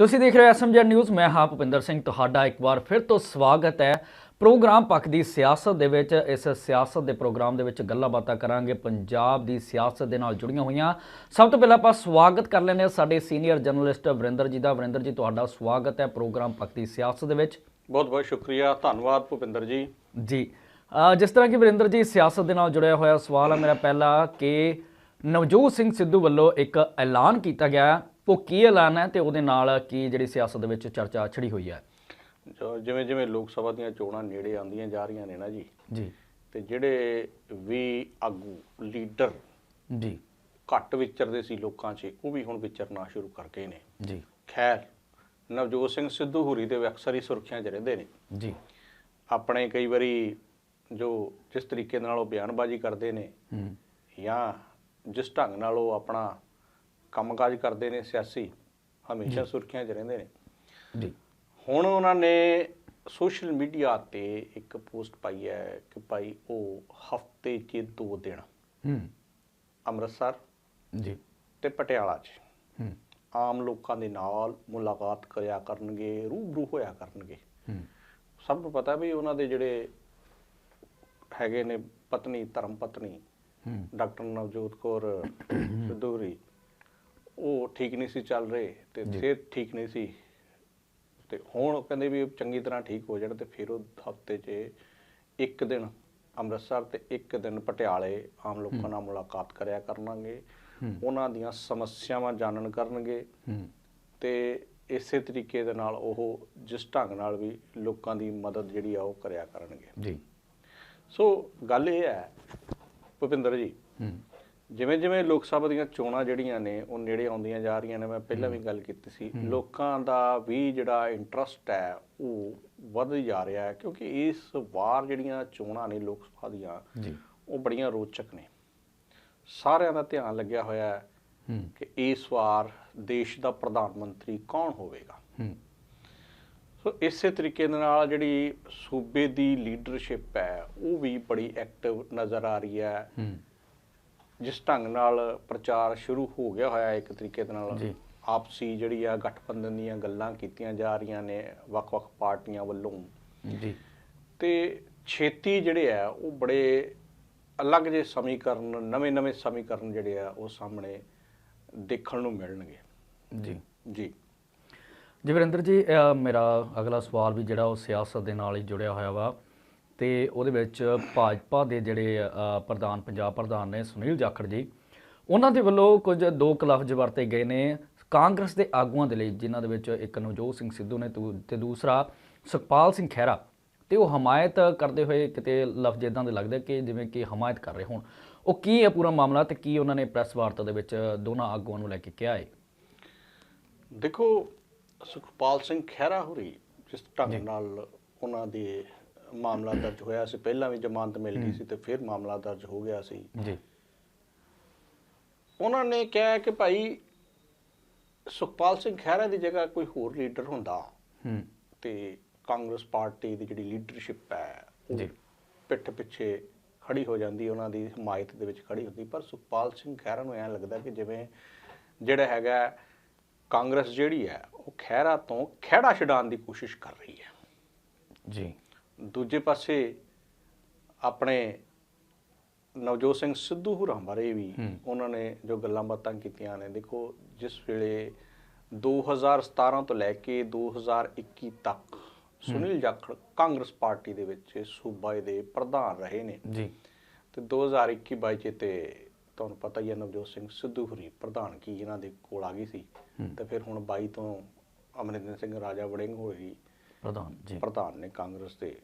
ਤੁਸੀਂ ਦੇਖ ਰਹੇ ਹੋ ਐਸਐਮਜੀ ਨਿਊਜ਼ ਮੈਂ ਹਾਂ ਭੁਪਿੰਦਰ ਸਿੰਘ ਤੁਹਾਡਾ ਇੱਕ ਵਾਰ ਫਿਰ ਤੋਂ ਸਵਾਗਤ ਹੈ ਪ੍ਰੋਗਰਾਮ ਪੱਖ ਦੀ ਸਿਆਸਤ ਦੇ ਵਿੱਚ। ਇਸ ਸਿਆਸਤ ਦੇ ਪ੍ਰੋਗਰਾਮ ਦੇ ਵਿੱਚ ਗੱਲਾਂ ਬਾਤਾਂ ਕਰਾਂਗੇ ਪੰਜਾਬ ਦੀ ਸਿਆਸਤ ਦੇ ਨਾਲ ਜੁੜੀਆਂ ਹੋਈਆਂ। ਸਭ ਤੋਂ ਪਹਿਲਾਂ ਆਪਾਂ ਸਵਾਗਤ ਕਰ ਲੈਂਦੇ ਹਾਂ ਸਾਡੇ ਸੀਨੀਅਰ ਜਰਨਲਿਸਟ ਵਰਿੰਦਰ ਜੀ ਦਾ। ਵਰਿੰਦਰ ਜੀ ਤੁਹਾਡਾ ਸਵਾਗਤ ਹੈ ਪ੍ਰੋਗਰਾਮ ਪੱਖ ਦੀ ਸਿਆਸਤ ਦੇ ਵਿੱਚ। ਬਹੁਤ ਬਹੁਤ ਸ਼ੁਕਰੀਆ ਧੰਨਵਾਦ ਭੁਪਿੰਦਰ ਜੀ। ਜੀ ਜਿਸ ਤਰ੍ਹਾਂ ਕਿ ਵਰਿੰਦਰ ਜੀ ਸਿਆਸਤ ਦੇ ਨਾਲ ਜੁੜਿਆ ਹੋਇਆ ਸਵਾਲ ਹੈ ਮੇਰਾ ਪਹਿਲਾ ਕਿ ਨਵਜੋਤ ਸਿੰਘ ਸਿੱਧੂ ਵੱਲੋਂ ਇੱਕ ਐਲਾਨ ਕੀਤਾ ਗਿਆ। ਉਹ ਕੀ ਐਲਾਨ ਹੈ ਤੇ ਉਹਦੇ ਨਾਲ ਕੀ ਜਿਹੜੀ ਸਿਆਸਤ ਦੇ ਵਿੱਚ ਚਰਚਾ ਛਿੜੀ ਹੋਈ ਹੈ? ਜਿਵੇਂ ਜਿਵੇਂ ਲੋਕ ਸਭਾ ਦੀਆਂ ਚੋਣਾਂ ਨੇੜੇ ਆਉਂਦੀਆਂ ਜਾ ਰਹੀਆਂ ਨੇ ਨਾ ਜੀ ਜੀ। ਤੇ ਜਿਹੜੇ ਵੀ ਆਗੂ ਲੀਡਰ ਜੀ। ਘੱਟ ਵਿਚਰਦੇ ਸੀ ਲੋਕਾਂ 'ਚ ਉਹ ਵੀ ਹੁਣ ਵਿਚਰਨਾ ਸ਼ੁਰੂ ਕਰ ਗਏ ਨੇ। ਜੀ। ਖੈਰ ਨਵਜੋਤ ਸਿੰਘ ਸਿੱਧੂ ਹੁਰੀ ਦੇ ਅਕਸਰ ਹੀ ਸੁਰਖੀਆਂ 'ਚ ਰਹਿੰਦੇ ਨੇ। ਜੀ। ਆਪਣੇ ਕਈ ਵਾਰੀ ਜੋ ਜਿਸ ਤਰੀਕੇ ਨਾਲ ਉਹ ਬਿਆਨਬਾਜ਼ੀ ਕਰਦੇ ਨੇ ਹੂੰ। ਜਾਂ ਜਿਸ ਢੰਗ ਨਾਲ ਉਹ ਆਪਣਾ ਕੰਮਕਾਜ ਕਰਦੇ ਨੇ ਸਿਆਸੀ ਹਮੇਸ਼ਾ ਸੁਰਖੀਆਂ 'ਚ ਰਹਿੰਦੇ ਨੇ। ਜੀ। ਹੁਣ ਉਹਨਾਂ ਨੇ ਸੋਸ਼ਲ ਮੀਡੀਆ ਤੇ ਇੱਕ ਪੋਸਟ ਪਾਈ ਹੈ ਕਿ ਭਾਈ ਉਹ ਹਫ਼ਤੇ 'ਚ ਦੋ ਦਿਨ ਹੂੰ। ਅੰਮ੍ਰਿਤਸਰ ਜੀ। ਤੇ ਪਟਿਆਲਾ 'ਚ ਹੂੰ। ਆਮ ਲੋਕਾਂ ਦੇ ਨਾਲ ਮੁਲਾਕਾਤ ਕਰਿਆ ਕਰਨਗੇ ਰੂਬਰੂ ਹੋਇਆ ਕਰਨਗੇ। ਹੂੰ। ਸਭ ਨੂੰ ਪਤਾ ਵੀ ਉਹਨਾਂ ਦੇ ਜਿਹੜੇ ਹੈਗੇ ਨੇ ਪਤਨੀ ਧਰਮ ਪਤਨੀ ਹੂੰ। ਡਾਕਟਰ ਨਵਜੋਤ ਕੌਰ ਸਿੱਧੂਰੀ ਉਹ ਠੀਕ ਨਹੀਂ ਸੀ ਚੱਲ ਰਹੇ ਤੇ ਸਿਹਤ ਠੀਕ ਨਹੀਂ ਸੀ। ਤੇ ਹੁਣ ਕਹਿੰਦੇ ਵੀ ਚੰਗੀ ਤਰ੍ਹਾਂ ਠੀਕ ਹੋ ਜਾਣ ਤੇ ਫਿਰ ਉਹ ਹਫ਼ਤੇ 'ਚ ਇੱਕ ਦਿਨ ਅੰਮ੍ਰਿਤਸਰ ਤੇ ਇੱਕ ਦਿਨ ਪਟਿਆਲੇ ਆਮ ਲੋਕਾਂ ਨਾਲ ਮੁਲਾਕਾਤ ਕਰਿਆ ਕਰਨਗੇ। ਉਹਨਾਂ ਦੀਆਂ ਸਮੱਸਿਆਵਾਂ ਜਾਣਨ ਕਰਨਗੇ। ਤੇ ਇਸੇ ਤਰੀਕੇ ਦੇ ਨਾਲ ਉਹ ਜਿਸ ਢੰਗ ਨਾਲ ਵੀ ਲੋਕਾਂ ਦੀ ਮਦਦ ਜਿਹੜੀ ਆ ਉਹ ਕਰਿਆ ਕਰਨਗੇ। ਜੀ। ਸੋ ਗੱਲ ਇਹ ਹੈ ਭੁਪਿੰਦਰ ਜੀ ਹੂੰ। ਜਿਵੇਂ ਜਿਵੇਂ ਲੋਕ ਸਭਾ ਦੀਆਂ ਚੋਣਾਂ ਜਿਹੜੀਆਂ ਨੇ ਉਹ ਨੇੜੇ ਆਉਂਦੀਆਂ ਜਾ ਰਹੀਆਂ ਨੇ ਮੈਂ ਪਹਿਲਾਂ ਵੀ ਗੱਲ ਕੀਤੀ ਸੀ। ਲੋਕਾਂ ਦਾ ਵੀ ਜਿਹੜਾ ਇੰਟਰਸਟ ਹੈ ਉਹ ਵੱਧ ਜਾ ਰਿਹਾ ਹੈ ਕਿਉਂਕਿ ਇਸ ਵਾਰ ਜਿਹੜੀਆਂ ਚੋਣਾਂ ਨੇ ਲੋਕ ਸਭਾ ਦੀਆਂ ਉਹ ਬੜੀਆਂ ਰੋਚਕ ਨੇ। ਸਾਰਿਆਂ ਦਾ ਧਿਆਨ ਲੱਗਿਆ ਹੋਇਆ ਹੈ ਕਿ ਇਸ ਵਾਰ ਦੇਸ਼ ਦਾ ਪ੍ਰਧਾਨ ਮੰਤਰੀ ਕੌਣ ਹੋਵੇਗਾ। ਸੋ ਇਸੇ ਤਰੀਕੇ ਦੇ ਨਾਲ ਜਿਹੜੀ ਸੂਬੇ ਦੀ ਲੀਡਰਸ਼ਿਪ ਹੈ ਉਹ ਵੀ ਬੜੀ ਐਕਟਿਵ ਨਜ਼ਰ ਆ ਰਹੀ ਹੂੰ। ਜਿਸ ਢੰਗ ਨਾਲ ਪ੍ਰਚਾਰ ਸ਼ੁਰੂ ਹੋ ਗਿਆ ਹੋਇਆ ਇੱਕ ਤਰੀਕੇ ਦੇ ਨਾਲ ਜੀ। ਆਪਸੀ ਜਿਹੜੀ ਆ ਗਠਬੰਧਨ ਦੀਆਂ ਗੱਲਾਂ ਕੀਤੀਆਂ ਜਾ ਰਹੀਆਂ ਨੇ ਵੱਖ-ਵੱਖ ਪਾਰਟੀਆਂ ਵੱਲੋਂ। ਜੀ। ਤੇ ਛੇਤੀ ਜਿਹੜੇ ਆ ਉਹ ਬੜੇ ਅਲੱਗ ਜਿਹੇ ਸਮੀਕਰਨ ਨਵੇਂ-ਨਵੇਂ ਸਮੀਕਰਨ ਜਿਹੜੇ ਆ ਉਹ ਸਾਹਮਣੇ ਦੇਖਣ ਨੂੰ ਮਿਲਣਗੇ। ਜੀ। ਜੀ। ਜੀ ਵਰਿੰਦਰ ਜੀ ਮੇਰਾ ਅਗਲਾ ਸਵਾਲ ਵੀ ਜਿਹੜਾ ਉਹ ਸਿਆਸਤ ਦੇ ਨਾਲ ਹੀ ਜੁੜਿਆ ਹੋਇਆ ਵਾ। ਤੇ ਉਹਦੇ ਵਿੱਚ ਭਾਜਪਾ ਦੇ ਜਿਹੜੇ ਪ੍ਰਧਾਨ ਪੰਜਾਬ ਪ੍ਰਧਾਨ ਨੇ ਸੁਨੀਲ ਜਾਖੜ ਜੀ ਉਹਨਾਂ ਦੇ ਵੱਲੋਂ ਕੁਝ ਦੋ ਕੁ ਲਫ਼ਜ਼ ਵਰਤੇ ਗਏ ਨੇ। ਕਾਂਗਰਸ ਦੇ ਆਗੂਆਂ ਦੇ ਲਈ ਜਿਨ੍ਹਾਂ ਦੇ ਵਿੱਚ ਇੱਕ ਨਵਜੋਤ ਸਿੰਘ ਸਿੱਧੂ ਨੇ ਤੂ- ਤੇ ਦੂਸਰਾ ਸੁਖਪਾਲ ਸਿੰਘ ਖਹਿਰਾ। ਤੇ ਉਹ ਹਮਾਇਤ ਕਰਦੇ ਹੋਏ ਕਿਤੇ ਲਫ਼ਜ਼ ਇਦਾਂ ਦੇ ਲੱਗਦੇ ਕਿ ਜਿਵੇਂ ਕਿ ਹਮਾਇਤ ਕਰ ਰਹੇ ਹੋਣ। ਉਹ ਕੀ ਹੈ ਪੂਰਾ ਮਾਮਲਾ ਤੇ ਕੀ ਉਹਨਾਂ ਨੇ ਪ੍ਰੈਸ ਵਾਰਤਾ ਦੇ ਵਿੱਚ ਦੋਨਾਂ ਆਗੂਆਂ ਨੂੰ ਲੈ ਕੇ ਕਿਹਾ ਹੈ ਦੇਖੋ ਸੁਖਪਾਲ ਸਿੰਘ ਖਹਿਰਾ ਹੋਰੀ ਜਿਸ ਢੰਗ ਨਾਲ ਉਹਨਾਂ ਦੇ ਮਾਮਲਾ ਦਰਜ ਹੋਇਆ ਸੀ ਪਹਿਲਾਂ ਵੀ ਜ਼ਮਾਨਤ ਮਿਲ ਗਈ ਸੀ ਤੇ ਫਿਰ ਮਾਮਲਾ ਦਰਜ ਹੋ ਗਿਆ ਸੀ। ਜੀ। ਉਹਨਾਂ ਨੇ ਕਿਹਾ ਕਿ ਭਾਈ ਸੁਖਪਾਲ ਸਿੰਘ ਖਹਿਰਾ ਦੀ ਜਗ੍ਹਾ ਕੋਈ ਹੋਰ ਲੀਡਰ ਹੁੰਦਾ ਹੂੰ। ਤੇ ਕਾਂਗਰਸ ਪਾਰਟੀ ਦੀ ਜਿਹੜੀ ਲੀਡਰਸ਼ਿਪ ਹੈ ਜੀ। ਪਿੱਠ ਪਿੱਛੇ ਖੜੀ ਹੋ ਜਾਂਦੀ ਉਹਨਾਂ ਦੀ ਹਮਾਇਤ ਦੇ ਵਿੱਚ ਖੜੀ ਹੁੰਦੀ। ਪਰ ਸੁਖਪਾਲ ਸਿੰਘ ਖਹਿਰਾ ਨੂੰ ਐਂ ਲੱਗਦਾ ਕਿ ਜਿਵੇਂ ਜਿਹੜਾ ਹੈਗਾ ਕਾਂਗਰਸ ਜਿਹੜੀ ਹੈ ਉਹ ਖਹਿਰਾ ਤੋਂ ਖਹਿੜਾ ਛਡਾਉਣ ਦੀ ਕੋਸ਼ਿਸ਼ ਕਰ ਰਹੀ ਹੈ। ਜੀ। ਦੂਜੇ ਪਾਸੇ ਆਪਣੇ ਨਵਜੋਤ ਸਿੰਘ ਸਿੱਧੂ ਹੁਰਾਂ ਬਾਰੇ ਵੀ। ਉਹਨਾਂ ਨੇ ਜੋ ਗੱਲਾਂ ਬਾਤਾਂ ਕੀਤੀਆਂ ਨੇ ਦੇਖੋ ਜਿਸ ਵੇਲੇ 2017 ਤੋਂ ਲੈ ਕੇ 2021 ਤੱਕ ਸੁਨੀਲ ਜਾਖੜ ਕਾਂਗਰਸ ਪਾਰਟੀ ਦੇ ਵਿੱਚ ਸੂਬਾ ਦੇ ਪ੍ਰਧਾਨ ਰਹੇ ਨੇ ਜੀ ਤੇ 2021 22 ਚ ਤੇ ਤੁਹਾਨੂੰ ਪਤਾ ਹੀ ਹੈ ਨਵਜੋਤ ਸਿੰਘ ਸਿੱਧੂ ਹੁਰੀ ਪ੍ਰਧਾਨ ਕੀ ਇਹਨਾਂ ਦੇ ਕੋਲ ਆ ਗਈ ਸੀ। ਤੇ ਫਿਰ ਹੁਣ 22 ਤੋਂ ਅਮਰਿੰਦਰ ਸਿੰਘ ਰਾਜਾ ਵੜਿੰਗ ਹੋਈ ਪ੍ਰਧਾਨ ਜੀ ਪ੍ਰਧਾਨ ਨੇ ਕਾਂਗਰਸ ਦੇ।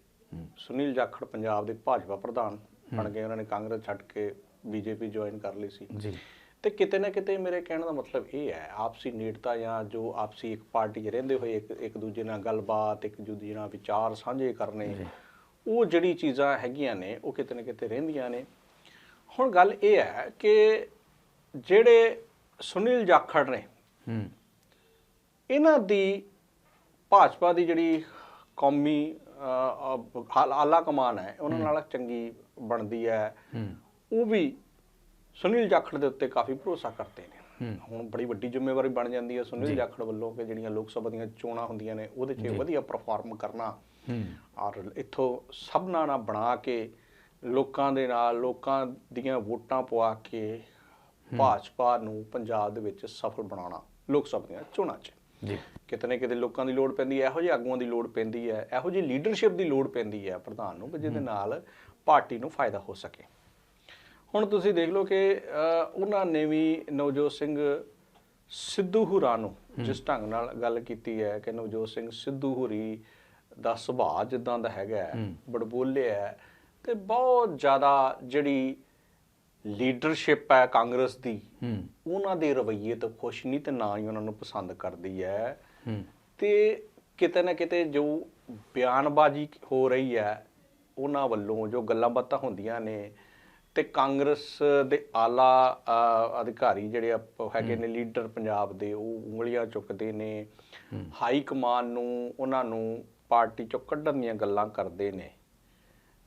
ਸੁਨੀਲ ਜਾਖੜ ਪੰਜਾਬ ਦੇ ਭਾਜਪਾ ਪ੍ਰਧਾਨ ਬਣ ਗਏ ਉਹਨਾਂ ਨੇ ਕਾਂਗਰਸ ਛੱਡ ਕੇ ਬੀਜੇਪੀ ਜੁਆਇਨ ਕਰ ਲਈ ਸੀ। ਜੀ। ਤੇ ਕਿਤੇ ਨਾ ਕਿਤੇ ਮੇਰੇ ਕਹਿਣ ਦਾ ਮਤਲਬ ਇਹ ਹੈ ਆਪਸੀ ਨੇੜਤਾ ਜਾਂ ਜੋ ਆਪਸੀ ਇੱਕ ਪਾਰਟੀ 'ਚ ਰਹਿੰਦੇ ਹੋਏ ਇੱਕ ਇੱਕ ਦੂਜੇ ਨਾਲ ਗੱਲਬਾਤ ਇੱਕ ਦੂਜੇ ਨਾਲ ਵਿਚਾਰ ਸਾਂਝੇ ਕਰਨੇ। ਉਹ ਜਿਹੜੀ ਚੀਜ਼ਾਂ ਹੈਗੀਆਂ ਨੇ ਉਹ ਕਿਤੇ ਨਾ ਕਿਤੇ ਰਹਿੰਦੀਆਂ ਨੇ। ਹੁਣ ਗੱਲ ਇਹ ਹੈ ਕਿ ਜਿਹੜੇ ਸੁਨੀਲ ਜਾਖੜ ਨੇ ਇਹਨਾਂ ਦੀ ਭਾਜਪਾ ਦੀ ਜਿਹੜੀ ਕੌਮੀ ਆਲ- ਕਮਾਨ ਹੈ ਉਹਨਾਂ ਨਾਲ ਚੰਗੀ ਬਣਦੀ ਹੈ। ਉਹ ਵੀ ਸੁਨੀਲ ਜਾਖੜ ਦੇ ਉੱਤੇ ਕਾਫੀ ਭਰੋਸਾ ਕਰਦੇ ਨੇ। ਹੁਣ ਬੜੀ ਵੱਡੀ ਜ਼ਿੰਮੇਵਾਰੀ ਬਣ ਜਾਂਦੀ ਹੈ ਸੁਨੀਲ ਜਾਖੜ ਵੱਲੋਂ ਕਿ ਜਿਹੜੀਆਂ ਲੋਕ ਸਭਾ ਦੀਆਂ ਚੋਣਾਂ ਹੁੰਦੀਆਂ ਨੇ ਉਹਦੇ 'ਚ ਵਧੀਆ ਪਰਫਾਰਮ ਕਰਨਾ। ਔਰ ਇੱਥੋਂ ਸਭਨਾਂ ਨਾਲ ਬਣਾ ਕੇ ਲੋਕਾਂ ਦੇ ਨਾਲ ਲੋਕਾਂ ਦੀਆਂ ਵੋਟਾਂ ਪਵਾ ਕੇ ਭਾਜਪਾ ਨੂੰ ਪੰਜਾਬ ਦੇ ਵਿੱਚ ਸਫਲ ਬਣਾਉਣਾ ਲੋਕ ਸਭਾ ਦੀਆਂ ਚੋਣਾਂ 'ਚ। ਜੀ। ਕਿਤੇ ਨਾ ਕਿਤੇ ਲੋਕਾਂ ਦੀ ਲੋੜ ਪੈਂਦੀ ਹੈ ਇਹੋ ਜਿਹੇ ਆਗੂਆਂ ਦੀ ਲੋੜ ਪੈਂਦੀ ਹੈ ਇਹੋ ਜਿਹੀ ਲੀਡਰਸ਼ਿਪ ਦੀ ਲੋੜ ਪੈਂਦੀ ਹੈ ਪ੍ਰਧਾਨ ਨੂੰ ਕਿ ਜਿਹਦੇ ਨਾਲ ਪਾਰਟੀ ਨੂੰ ਫਾਇਦਾ ਹੋ ਸਕੇ। ਹੁਣ ਤੁਸੀਂ ਦੇਖ ਲਓ ਕਿ ਉਹਨਾਂ ਨੇ ਵੀ ਨਵਜੋਤ ਸਿੰਘ ਸਿੱਧੂ ਹੁਰਾਂ ਨੂੰ ਜਿਸ ਢੰਗ ਨਾਲ ਗੱਲ ਕੀਤੀ ਹੈ ਕਿ ਨਵਜੋਤ ਸਿੰਘ ਸਿੱਧੂ ਹੁਰੀ ਦਾ ਸੁਭਾਅ ਜਿੱਦਾਂ ਦਾ ਹੈਗਾ ਹੈ, ਬੜਬੋਲੇ ਹੈ ਤੇ ਬਹੁਤ ਜ਼ਿਆਦਾ ਜਿਹੜੀ ਲੀਡਰਸ਼ਿਪ ਹੈ ਕਾਂਗਰਸ ਦੀ। ਹੂੰ। ਉਹਨਾਂ ਦੇ ਰਵੱਈਏ ਤੋਂ ਖੁਸ਼ ਨਹੀਂ ਤੇ ਨਾ ਹੀ ਉਹਨਾਂ ਨੂੰ ਪਸੰਦ ਕਰਦੀ ਹੈ। ਹੂੰ। ਤੇ ਕਿਤੇ ਨਾ ਕਿਤੇ ਜੋ ਬਿਆਨਬਾਜ਼ੀ ਹੋ ਰਹੀ ਹੈ ਉਹਨਾਂ ਵੱਲੋਂ ਜੋ ਗੱਲਾਂ ਬਾਤਾਂ ਹੁੰਦੀਆਂ ਨੇ ਤੇ ਕਾਂਗਰਸ ਦੇ ਆਲਾ ਅਧਿਕਾਰੀ ਜਿਹੜੇ ਹੈਗੇ ਨੇ ਲੀਡਰ ਪੰਜਾਬ ਦੇ ਉਹ ਉਂਗਲੀਆਂ ਚੁੱਕਦੇ ਨੇ। ਹਾਈ ਕਮਾਨ ਨੂੰ ਉਹਨਾਂ ਨੂੰ ਪਾਰਟੀ ਚੋਂ ਕੱਢਣ ਦੀਆਂ ਗੱਲਾਂ ਕਰਦੇ ਨੇ।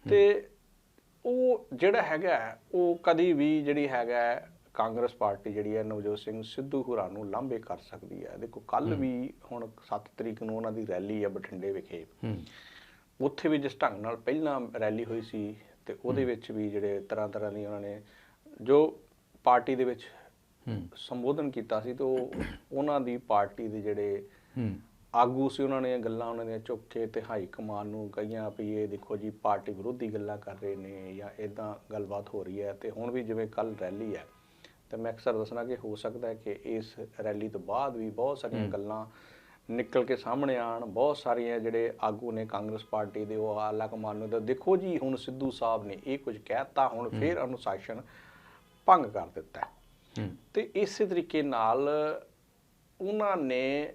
ਤੇ ਉਹ ਜਿਹੜਾ ਹੈਗਾ ਉਹ ਕਦੀ ਵੀ ਜਿਹੜੀ ਹੈਗਾ ਕਾਂਗਰਸ ਪਾਰਟੀ ਜਿਹੜੀ ਹੈ ਨਵਜੋਤ ਸਿੰਘ ਸਿੱਧੂ ਹੁਰਾਂ ਨੂੰ ਲਾਂਭੇ ਕਰ ਸਕਦੀ ਹੈ। ਦੇਖੋ ਕੱਲ ਵੀ ਹੁਣ 7 ਤਰੀਕ ਨੂੰ ਉਹਨਾਂ ਦੀ ਰੈਲੀ ਹੈ ਬਠਿੰਡੇ ਵਿਖੇ। ਉੱਥੇ ਵੀ ਜਿਸ ਢੰਗ ਨਾਲ ਪਹਿਲਾਂ ਰੈਲੀ ਹੋਈ ਸੀ ਤੇ ਉਹਦੇ ਵਿੱਚ ਵੀ ਜਿਹੜੇ ਤਰ੍ਹਾਂ ਤਰ੍ਹਾਂ ਦੀ ਉਹਨਾਂ ਨੇ ਜੋ ਪਾਰਟੀ ਦੇ ਵਿੱਚ ਸੰਬੋਧਨ ਕੀਤਾ ਸੀ ਤੇ ਉਹ ਉਹਨਾਂ ਦੀ ਪਾਰਟੀ ਦੇ ਜਿਹੜੇ ਆਗੂ ਸੀ ਉਹਨਾਂ ਨੇ ਇਹ ਗੱਲਾਂ ਉਹਨਾਂ ਦੀਆਂ ਚੁੱਕ ਕੇ ਤੇ ਹਾਈ ਕਮਾਨ ਨੂੰ ਕਹੀਆਂ ਵੀ ਇਹ ਦੇਖੋ ਜੀ ਪਾਰਟੀ ਵਿਰੋਧੀ ਗੱਲਾਂ ਕਰ ਰਹੇ ਨੇ ਜਾਂ ਇਦਾਂ ਗੱਲਬਾਤ ਹੋ ਰਹੀ ਹੈ ਤੇ ਹੁਣ ਵੀ ਜਿਵੇਂ ਕੱਲ ਰੈਲੀ ਹੈ ਤੇ ਮੈਂ ਅਕਸਰ ਦੱਸਣਾ ਕਿ ਹੋ ਸਕਦਾ ਹੈ ਕਿ ਇਸ ਰੈਲੀ ਤੋਂ ਬਾਅਦ ਵੀ ਬਹੁਤ ਸਾਰੀਆਂ ਗੱਲਾਂ ਨਿਕਲ ਕੇ ਸਾਹਮਣੇ ਆਣ ਬਹੁਤ ਸਾਰੀਆਂ ਜਿਹੜੇ ਆਗੂ ਨੇ ਕਾਂਗਰਸ ਪਾਰਟੀ ਦੇ ਉਹ ਆਲਾ ਕਮਾਨ ਨੂੰ ਤਾਂ ਦੇਖੋ ਜੀ ਹੁਣ ਸਿੱਧੂ ਸਾਹਿਬ ਨੇ ਇਹ ਕੁਝ ਕਹਿਤਾ ਹੁਣ ਫੇਰ ਅਨੁਸ਼ਾਸਨ ਭੰਗ ਕਰ ਦਿੱਤਾ। ਤੇ ਇਸੇ ਤਰੀਕੇ ਨਾਲ ਉਹਨਾਂ ਨੇ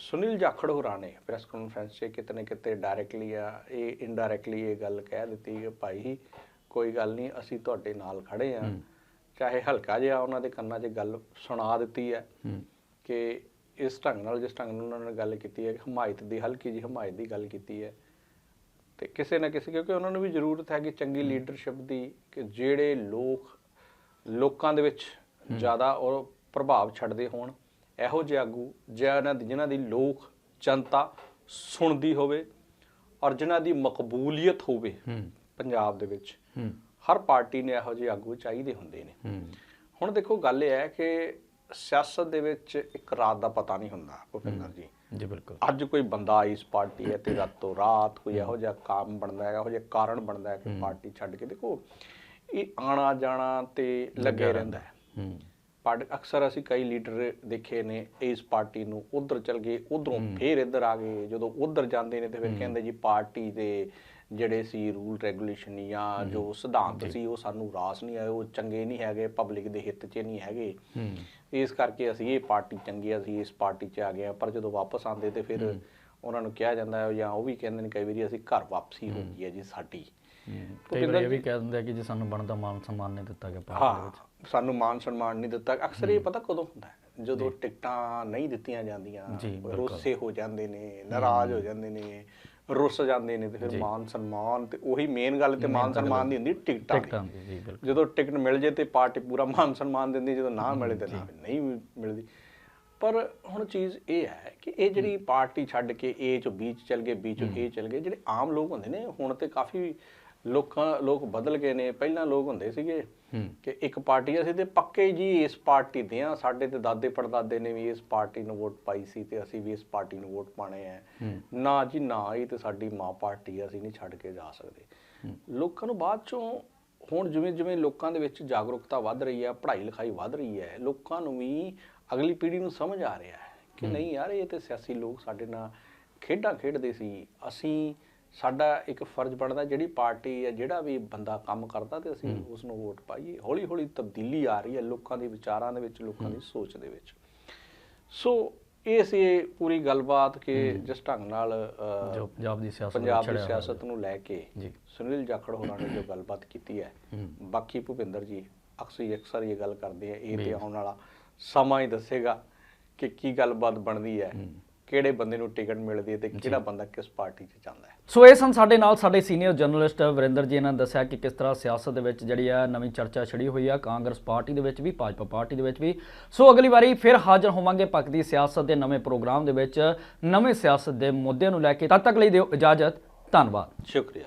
ਸੁਨੀਲ ਜਾਖੜ ਹੋਰਾਂ ਨੇ ਪ੍ਰੈਸ ਕਾਨਫਰੰਸ 'ਚ ਕਿਤੇ ਨਾ ਕਿਤੇ ਡਾਇਰੈਕਟਲੀ ਆ ਇਹ ਇਨਡਾਇਰੈਕਟਲੀ ਇਹ ਗੱਲ ਕਹਿ ਦਿੱਤੀ ਕਿ ਭਾਈ ਕੋਈ ਗੱਲ ਨਹੀਂ ਅਸੀਂ ਤੁਹਾਡੇ ਨਾਲ ਖੜੇ ਆ। ਚਾਹੇ ਹਲਕਾ ਜਿਹਾ ਉਹਨਾਂ ਦੇ ਕੰਨਾਂ 'ਚ ਗੱਲ ਸੁਣਾ ਦਿੱਤੀ ਹੈ ਹੂੰ। ਕਿ ਇਸ ਢੰਗ ਨਾਲ ਜਿਸ ਢੰਗ ਨਾਲ ਉਹਨਾਂ ਨੇ ਗੱਲ ਕੀਤੀ ਹੈ ਹਮਾਇਤ ਦੀ ਹਲਕੀ ਜੀ ਹਮਾਇਤ ਦੀ ਗੱਲ ਕੀਤੀ ਹੈ। ਤੇ ਕਿਸੇ ਨਾ ਕਿਸੇ ਕਿਉਂਕਿ ਉਹਨਾਂ ਨੂੰ ਵੀ ਜ਼ਰੂਰਤ ਹੈ ਕਿ ਚੰਗੀ ਲੀਡਰਸ਼ਿਪ ਦੀ ਕਿ ਜਿਹੜੇ ਲੋਕ ਲੋਕਾਂ ਦੇ ਵਿੱਚ ਜ਼ਿਆਦਾ ਉਹ ਪ੍ਰਭਾਵ ਛੱਡਦੇ ਹੋਣ। ਇਹੋ ਜਿਹੇ ਆਗੂ ਜਿਨ੍ਹਾਂ ਦੀ ਜਿਨ੍ਹਾਂ ਦੀ ਲੋਕ ਜਨਤਾ ਸੁਣਦੀ ਹੋਵੇ ਔਰ ਜਿਨ੍ਹਾਂ ਦੀ ਮਕਬੂਲੀਅਤ ਹੋਵੇ ਪੰਜਾਬ ਦੇ ਵਿੱਚ ਹਰ ਪਾਰਟੀ ਨੇ ਇਹੋ ਜਿਹੇ ਆਗੂ ਚਾਹੀਦੇ ਹੁੰਦੇ ਨੇ। ਹੁਣ ਦੇਖੋ ਗੱਲ ਇਹ ਹੈ ਕਿ ਸਿਆਸਤ ਦੇ ਵਿੱਚ ਇੱਕ ਰਾਤ ਦਾ ਪਤਾ ਨਹੀਂ ਹੁੰਦਾ ਭੁਪਿੰਦਰ ਜੀ। ਜੀ ਬਿਲਕੁਲ। ਅੱਜ ਕੋਈ ਬੰਦਾ ਇਸ ਪਾਰਟੀ ਹੈ ਤੇ ਰਾਤੋਂ ਰਾਤ ਕੋਈ ਇਹੋ ਜਿਹਾ ਕੰਮ ਬਣਦਾ ਹੈ ਇਹੋ ਜਿਹਾ ਕਾਰਨ ਬਣਦਾ ਹੈ ਕਿ ਪਾਰਟੀ ਛੱਡ ਕੇ ਦੇਖੋ ਇਹ ਆਣਾ ਜਾਣਾ ਤੇ ਲੱਗੇ ਰਹਿੰਦਾ ਹੈ। ਹੂੰ ਪਰ ਅਕਸਰ ਅਸੀਂ ਕਈ ਲੀਡਰ ਦੇਖੇ ਨੇ ਇਸ ਪਾਰਟੀ ਨੂੰ ਉਧਰ ਚਲ ਗਏ ਉਧਰੋਂ ਫੇਰ ਇੱਧਰ ਆ ਗਏ ਜਦੋਂ ਉਧਰ ਜਾਂਦੇ ਨੇ ਤੇ ਫਿਰ ਕਹਿੰਦੇ ਜੀ ਪਾਰਟੀ ਦੇ ਜਿਹੜੇ ਸੀ ਰੂਲ ਰੈਗੂਲੇਸ਼ਨ ਜਾਂ ਜੋ ਸਿਧਾਂਤ ਸੀ ਉਹ ਸਾਨੂੰ ਰਾਸ ਨਹੀਂ ਆਏ ਉਹ ਚੰਗੇ ਨਹੀਂ ਹੈਗੇ ਪਬਲਿਕ ਦੇ ਹਿੱਤ 'ਚ ਨਹੀਂ ਹੈਗੇ। ਇਸ ਕਰਕੇ ਅਸੀਂ ਇਹ ਪਾਰਟੀ ਚੰਗੀ ਅਸੀਂ ਇਸ ਪਾਰਟੀ 'ਚ ਆ ਗਏ। ਪਰ ਜਦੋਂ ਵਾਪਸ ਆਉਂਦੇ ਤੇ ਫਿਰ ਉਹਨਾਂ ਨੂੰ ਕਿਹਾ ਜਾਂਦਾ ਹੈ ਜਾਂ ਉਹ ਵੀ ਕਹਿੰਦੇ ਨੇ ਕਈ ਵਾਰੀ ਅਸੀਂ ਘਰ ਵਾਪਸੀ ਹੋ ਗਈ ਹੈ ਜੀ ਸਾਡੀ। ਕਈ ਵਾਰ ਇਹ ਵੀ ਕਹਿ ਦਿੰਦੇ ਆ ਕਿ ਜੇ ਸਾਨੂੰ ਬਣਦਾ ਮਾਨ ਸਨਮਾਨ ਨਹੀਂ ਦਿੱਤਾ ਗਿਆ ਪਾਰਟੀ ਦੇ ਵਿੱਚ। ਸਾਨੂੰ ਮਾਨ ਸਨਮਾਨ ਨਹੀਂ ਦਿੱਤਾ। ਅਕਸਰ ਇਹ ਪਤਾ ਕਦੋਂ ਹੁੰਦਾ ਜਦੋਂ ਟਿਕਟਾਂ ਨਹੀਂ ਦਿੱਤੀਆਂ ਜਾਂਦੀਆਂ। ਰੋਸੇ ਹੋ ਜਾਂਦੇ ਨੇ ਨਾਰਾਜ਼ ਹੋ ਜਾਂਦੇ ਨੇ ਰੁੱਸ ਜਾਂਦੇ ਨੇ ਤੇ ਫਿਰ ਮਾਨ ਸਨਮਾਨ ਤੇ ਉਹੀ ਮੇਨ ਗੱਲ ਤੇ ਮਾਨ ਸਨਮਾਨ ਦੀ ਹੁੰਦੀ ਟਿਕਟਾਂ ਦੀ। ਜਦੋਂ ਟਿਕਟ ਮਿਲ ਜੇ ਤੇ ਪਾਰਟੀ ਪੂਰਾ ਮਾਨ ਸਨਮਾਨ ਦਿੰਦੀ ਜਦੋਂ ਨਾ ਮਿਲੇ ਤੇ ਨਾ ਨਹੀਂ ਮਿਲਦੀ। ਪਰ ਹੁਣ ਚੀਜ਼ ਇਹ ਹੈ ਕਿ ਇਹ ਜਿਹੜੀ ਪਾਰਟੀ ਛੱਡ ਕੇ ਏ ਚੋਂ ਬੀ ਚ ਚਲ ਗਏ ਬੀ ਚੋਂ ਏ ਚਲ ਗਏ ਜਿਹੜੇ ਆਮ ਲੋਕ ਹੁੰਦੇ ਨੇ ਹੁਣ ਤੇ ਕਾਫੀ ਲੋਕਾਂ ਲੋਕ ਬਦਲ ਗਏ ਨੇ। ਪਹਿਲਾਂ ਲੋਕ ਹੁੰਦੇ ਸੀਗੇ ਕਿ ਇੱਕ ਪਾਰਟੀ ਅਸੀਂ ਤੇ ਪੱਕੇ ਜੀ ਇਸ ਪਾਰਟੀ ਦੇ ਆ। ਸਾਡੇ ਤੇ ਦਾਦੇ ਪੜਦਾਦੇ ਨੇ ਵੀ ਇਸ ਪਾਰਟੀ ਨੂੰ ਵੋਟ ਪਾਈ ਸੀ ਤੇ ਅਸੀਂ ਵੀ ਇਸ ਪਾਰਟੀ ਨੂੰ ਵੋਟ ਪਾਣੇ ਆ। ਨਾ ਜੀ ਨਾ ਇਹ ਤੇ ਸਾਡੀ ਮਾਂ ਪਾਰਟੀ ਆ ਅਸੀਂ ਨਹੀਂ ਛੱਡ ਕੇ ਜਾ ਸਕਦੇ। ਲੋਕਾਂ ਨੂੰ ਬਾਅਦ ਚੋਂ ਹੁਣ ਜਿਵੇਂ ਜਿਵੇਂ ਲੋਕਾਂ ਦੇ ਵਿੱਚ ਜਾਗਰੂਕਤਾ ਵੱਧ ਰਹੀ ਹੈ ਪੜ੍ਹਾਈ ਲਿਖਾਈ ਵੱਧ ਰਹੀ ਹੈ ਲੋਕਾਂ ਨੂੰ ਵੀ ਅਗਲੀ ਪੀੜ੍ਹੀ ਨੂੰ ਸਮਝ ਆ ਰਿਹਾ ਹੈ ਕਿ ਨਹੀਂ ਯਾਰ ਇਹ ਤੇ ਸਿਆਸੀ ਲੋਕ ਸਾਡੇ ਨਾਲ ਖੇਡਾਂ ਖੇਡਦੇ ਸੀ। ਅਸੀਂ ਸਾਡਾ ਇੱਕ ਫਰਜ਼ ਬਣਦਾ ਜਿਹੜੀ ਪਾਰਟੀ ਹੈ ਜਿਹੜਾ ਵੀ ਬੰਦਾ ਕੰਮ ਕਰਦਾ ਤੇ ਅਸੀਂ ਉਸ ਨੂੰ ਵੋਟ ਪਾਈਏ। ਹੌਲੀ ਹੌਲੀ ਤਬਦੀਲੀ ਆ ਰਹੀ ਹੈ ਲੋਕਾਂ ਦੇ ਵਿਚਾਰਾਂ ਦੇ ਵਿੱਚ ਲੋਕਾਂ ਦੀ ਸੋਚ ਦੇ ਵਿੱਚ। ਸੋ ਇਹ ਸੀ ਪੂਰੀ ਗੱਲਬਾਤ ਕਿ ਜਿਸ ਢੰਗ ਨਾਲ ਪੰਜਾਬ ਦੀ ਸਿਆਸਤ ਪੰਜਾਬ ਦੀ ਸਿਆਸਤ ਨੂੰ ਲੈ ਕੇ ਜੀ। ਸੁਨੀਲ ਜਾਖੜ ਹੋਰਾਂ ਨੇ ਜੋ ਗੱਲਬਾਤ ਕੀਤੀ ਹੈ ਬਾਕੀ ਭੁਪਿੰਦਰ ਜੀ ਅਕਸਰ ਅਕਸਰ ਇਹ ਗੱਲ ਕਰਦੇ ਆ ਇਹ ਤੇ ਆਉਣ ਵਾਲਾ ਸਮਾਂ ਹੀ ਦੱਸੇਗਾ ਕਿ ਕੀ ਗੱਲਬਾਤ ਬਣਦੀ ਹੈ। ਕਿਹੜੇ ਬੰਦੇ ਨੂੰ ਟਿਕਟ ਮਿਲਦੀ ਹੈ ਤੇ ਕਿਹੜਾ ਬੰਦਾ ਕਿਸ ਪਾਰਟੀ 'ਚ ਜਾਂਦਾ ਹੈ? ਸੋ ਇਹ ਸਨ ਸਾਡੇ ਨਾਲ ਸਾਡੇ ਸੀਨੀਅਰ ਜਰਨਲਿਸਟ ਵਰਿੰਦਰ ਜੀ ਨੇ ਦੱਸਿਆ ਕਿ ਕਿਸ ਤਰ੍ਹਾਂ ਸਿਆਸਤ ਦੇ ਵਿੱਚ ਜਿਹੜੀ ਆ ਨਵੀਂ ਚਰਚਾ ਛਿੜੀ ਹੋਈ ਆ ਕਾਂਗਰਸ ਪਾਰਟੀ ਦੇ ਵਿੱਚ ਵੀ ਭਾਜਪਾ ਪਾਰਟੀ ਦੇ ਵਿੱਚ ਵੀ। ਸੋ ਅਗਲੀ ਵਾਰੀ ਫਿਰ ਹਾਜ਼ਰ ਹੋਵਾਂਗੇ ਪੱਕਦੀ ਸਿਆਸਤ ਦੇ ਨਵੇਂ ਪ੍ਰੋਗਰਾਮ ਦੇ ਵਿੱਚ ਨਵੇਂ ਸਿਆਸਤ ਦੇ ਮੁੱਦਿਆਂ ਨੂੰ ਲੈ ਕੇ। ਤਦ ਤੱਕ ਲਈ ਦਿਓ ਇਜਾਜ਼ਤ ਧੰਨਵਾਦ। ਸ਼ੁਕਰੀਆ